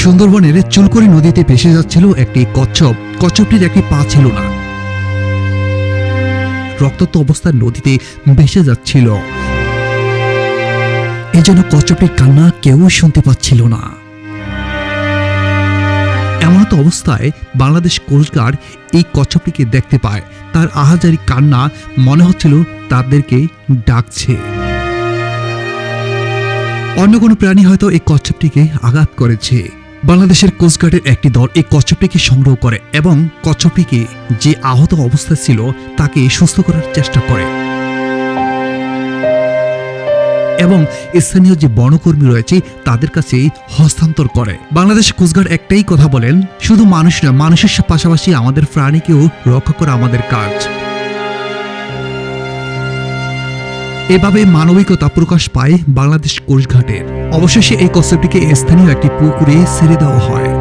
সুন্দরবনের চুলকরি নদীতে ভেসে যাচ্ছিল একটি কচ্ছপ। কচ্ছপটির একটি পা ছিল না। রক্তাক্ত অবস্থায় নদীতে ভেসে যাচ্ছিল। এই জন্য কচ্ছপটির কান্না কেউ শুনতে পাচ্ছিল না। এমন তো অবস্থায় বাংলাদেশ কোস্টগার্ড এই কচ্ছপটিকে দেখতে পায়। তার আহাজারি কান্না মনে হচ্ছিল তাদেরকে ডাকছে। অন্য কোনো প্রাণী হয়তো এই কচ্ছপটিকে আঘাত করেছে। বাংলাদেশের কোস্টগার্ডের একটি দল এই কচ্ছপটিকে সংগ্রহ করে এবং কচ্ছপটিকে যে আহত অবস্থায় ছিল তাকে সুস্থ করার চেষ্টা করে। এবং স্থানীয় যে বনকর্মী রয়েছে তাদের কাছে হস্তান্তর করে। বাংলাদেশ কোস্টগার্ড একটাই কথা বলেন, শুধু মানুষ নয়, মানুষের পাশাপাশি আমাদের প্রাণীকেও রক্ষা করা আমাদের কাজ। এভাবে মানবিকতা প্রকাশ পায় বাংলাদেশ কোষঘাটের অবশেষে এই কচ্ছপটিকে স্থানীয় একটি পুকুরে ছেড়ে দেওয়া হয়।